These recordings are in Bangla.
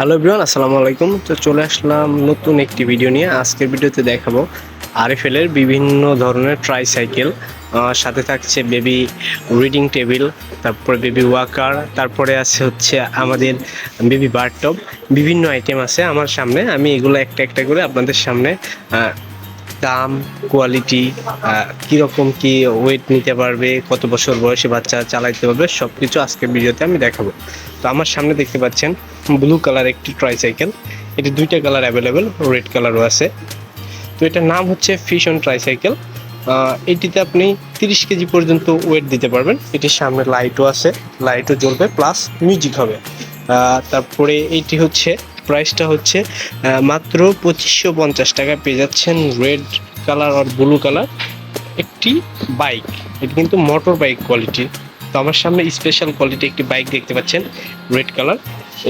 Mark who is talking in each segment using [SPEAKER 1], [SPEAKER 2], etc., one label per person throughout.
[SPEAKER 1] হ্যালো এভরিওয়ান, আসসালামু আলাইকুম। তো চলে আসলাম নতুন একটি ভিডিও নিয়ে। আজকের ভিডিওতে দেখাবো আর এফ এলের বিভিন্ন ধরনের ট্রাইসাইকেল সাথে থাকছে বেবি রিডিং টেবিল তারপরে বেবি ওয়াকার তারপরে আছে হচ্ছে আমাদের বেবি বারটপ বিভিন্ন আইটেম আছে আমার সামনে। আমি এগুলো একটা একটা করে আপনাদের সামনে দাম কোয়ালিটি কীরকম কি ওয়েট নিতে পারবে, কত বছর বয়সে বাচ্চা চালাইতে পারবে সব কিছু আজকের ভিডিওতে আমি দেখাবো। তো আমার সামনে দেখতে পাচ্ছেন ব্লু কালার একটি ট্রাইসাইকেল এটি দুইটা কালার অ্যাভেলেবেল রেড কালারও আছে। তো এটার নাম হচ্ছে ফিশন ট্রাইসাইকেল এটিতে আপনি তিরিশ কেজি পর্যন্ত ওয়েট দিতে পারবেন। এটির সামনে লাইটও আছে লাইটও জ্বলবে প্লাস মিউজিক হবে। তারপরে এইটি হচ্ছে প্রাইসটা হচ্ছে মাত্র পঁচিশশো পঞ্চাশ টাকা পেয়ে যাচ্ছেন রেড কালার আর ব্লু কালার একটি বাইক। এটি কিন্তু মোটর বাইক কোয়ালিটি। তো আমার সামনে স্পেশাল কোয়ালিটি একটি বাইক দেখতে পাচ্ছেন, রেড কালার।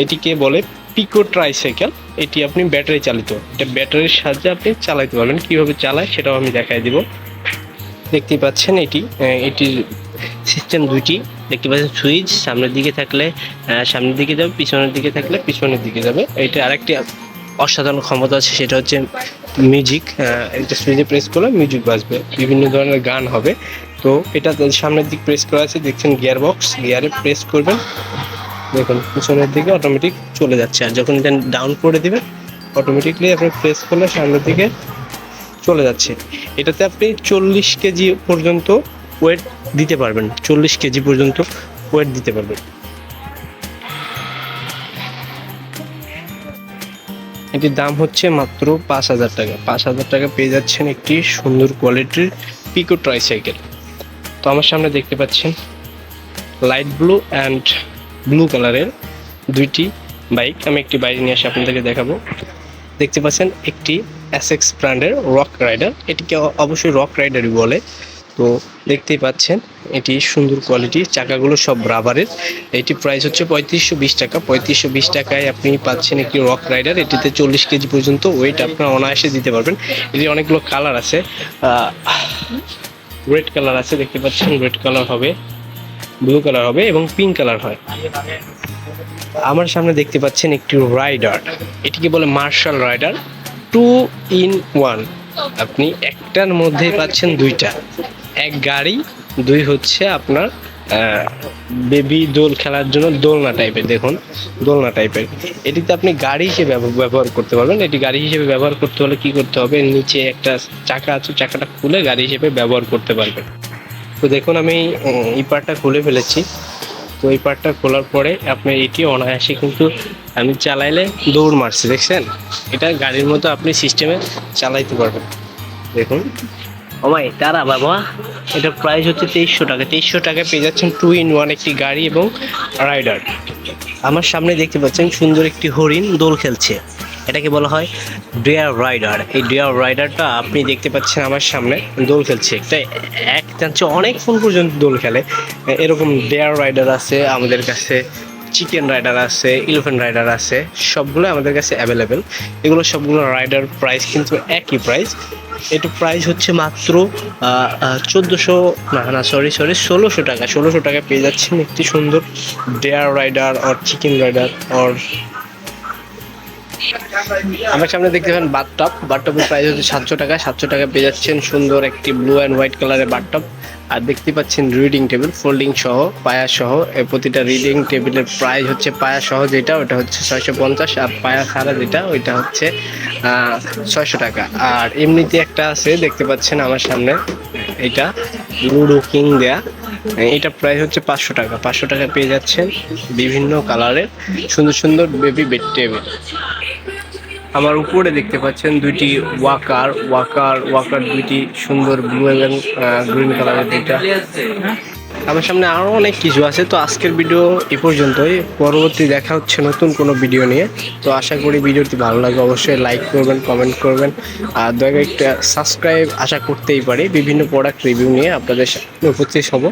[SPEAKER 1] এটিকে বলে পিকো ট্রাইসাইকেল এটি আপনি ব্যাটারি চালিত। এটা ব্যাটারির সাহায্যে আপনি চালাইতে পারবেন। কীভাবে চালায় সেটাও আমি দেখাই দিব। দেখতেই পাচ্ছেন এটি এটির সিস্টেম দুইটি। দেখতে পাচ্ছেন সুইচ, সামনের দিকে থাকলে সামনের দিকে যাবে, পিছনের দিকে থাকলে পিছনের দিকে যাবে। এটা আরেকটি অসাধারণ ক্ষমতা আছে, সেটা হচ্ছে মিউজিক এটা সুইচে প্রেস করলে মিউজিক বাজবে, বিভিন্ন ধরনের গান হবে। তো এটা সামনের দিক প্রেস করা আছে, দেখছেন গিয়ার বক্স গিয়ারে প্রেস করবেন। দেখুন, পিছনের দিকে অটোমেটিক চলে যাচ্ছে, আর যখন এটা ডাউন করে দেবেন অটোমেটিকলি আপনি প্রেস করলে সামনের দিকে চলে যাচ্ছে। এটাতে আপনি চল্লিশ কেজি পর্যন্ত ওয়েট দিতে পারবেন। চল্লিশ কেজি পর্যন্ত ওয়েট দিতে পারবেন। এটির দাম হচ্ছে মাত্র পাঁচ হাজার টাকা। পাঁচ হাজার টাকা পেয়ে যাচ্ছেন একটি সুন্দর কোয়ালিটির পিকো ট্রাইসাইকেল তো আমার সামনে দেখতে পাচ্ছেন লাইট ব্লু অ্যান্ড ব্লু কালারের দুইটি বাইক আমি একটি বাইক নিয়ে এসে আপনাদেরকে দেখাবো। দেখতে পাচ্ছেন একটি অ্যাসেক্স ব্র্যান্ডের রক রাইডার এটিকে অবশ্যই রক রাইডারই বলে। তো দেখতেই পাচ্ছেন, এটি সুন্দর কোয়ালিটি চাকাগুলো সব রাবারের এটি প্রাইস হচ্ছে পঁয়ত্রিশশো বিশ টাকা। পঁয়ত্রিশশো বিশ টাকায় আপনি পাচ্ছেন একটি রক রাইডার এটিতে চল্লিশ কেজি পর্যন্ত ওয়েট আপনার অনায়াসে দিতে পারবেন। এটি অনেকগুলো কালার আছে। রেড কালার আছে, দেখতে পাচ্ছেন রেড কালার হবে ব্লু কালার হবে এবং পিঙ্ক কালার হয়। আমার সামনে দেখতে পাচ্ছেন একটি রাইডার এটিকে বলে marshal rider two in one আপনি একটার মধ্যে পাচ্ছেন দুইটা। এক গাড়ি, দুই হচ্ছে আপনার বেবি দোল খেলার জন্য দোলনা টাইপের দেখুন, দোলনা টাইপের এটিতে আপনি গাড়ি হিসেবে ব্যবহার করতে পারবেন। এটি গাড়ি হিসেবে ব্যবহার করতে হলে কি করতে হবে? নিচে একটা চাকা আছে, চাকাটা খুলে গাড়ি হিসেবে ব্যবহার করতে পারবেন। তো দেখুন, আমি এই পার্টটা খুলে ফেলেছি। তো এই পার্টটা খোলার পরে আপনি এটি অনায়াসে কিন্তু, আমি চালাইলে দৌড় মারছি, দেখছেন? এটা গাড়ির মতো আপনি সিস্টেমে চালাইতে পারবেন। দেখুন ওমাই তারা বাবা। এটা প্রাইস হচ্ছে তেইশশো টাকা। তেইশশো টাকায় পেয়ে যাচ্ছেন টু ইন ওয়ান একটি গাড়ি এবং রাইডার আমার সামনে দেখতে পাচ্ছেন সুন্দর একটি হরিণ দোল খেলছে। এটাকে বলা হয় ডেয়ার রাইডার এই ডেয়ার রাইডারটা আপনি দেখতে পাচ্ছেন আমার সামনে দোল খেলছে। একটা এক চাঞ্চে অনেক ফোন পর্যন্ত দোল খেলে। এরকম ডেয়ার রাইডার আছে আমাদের কাছে। চিকেন রাইডার আছে ইলেভেন রাইডার আছে সবগুলো আমাদের কাছে অ্যাভেলেবেল এগুলো সবগুলো রাইডার প্রাইস কিন্তু একই প্রাইস এটা প্রাইস হচ্ছে মাত্র চোদ্দোশো, না না সরি সরি ষোলোশো টাকা। ষোলোশো টাকা পেয়ে যাচ্ছেন একটি সুন্দর dare rider or chicken rider or আমার সামনে দেখতে পাবেন বাথটপ। বাথটপের প্রাইস হচ্ছে সাতশো টাকা। সাতশো টাকা পেয়ে যাচ্ছেন সুন্দর একটি ব্লু অ্যান্ড হোয়াইট কালারের বাথটপ। আর দেখতে পাচ্ছেন রিডিং টেবিল ফোল্ডিং সহ পায়া সহ। এ প্রতিটা রিডিং টেবিলের প্রাইস হচ্ছে পায়া সহ যেটা, ওটা হচ্ছে ছয়শো পঞ্চাশ। আর পায়া ছাড়া যেটা, ওইটা হচ্ছে ছয়শো টাকা। আর এমনিতে একটা আছে, দেখতে পাচ্ছেন আমার সামনে এটা লুডো কিং দেয়া। এটা প্রাইস হচ্ছে পাঁচশো টাকা। পাঁচশো টাকা পেয়ে যাচ্ছেন বিভিন্ন কালারের সুন্দর সুন্দর বেবি বেড টেবিল আমার উপরে দেখতে পাচ্ছেন দুইটি ওয়াকার। ওয়াকার ওয়াকার দুইটি সুন্দর ব্লু এবং গ্রিন কালারের দুইটা। আমার সামনে আরও অনেক কিছু আছে, তো আজকের ভিডিও এ পর্যন্তই। পরবর্তী দেখা হচ্ছে নতুন কোনো ভিডিও নিয়ে। তো আশা করি ভিডিওটি ভালো লাগে অবশ্যই লাইক করবেন কমেন্ট করবেন। আর দয়া একটা সাবস্ক্রাইব আশা করতেই পারি। বিভিন্ন প্রোডাক্ট রিভিউ নিয়ে আপনাদের উপস্থিত হব।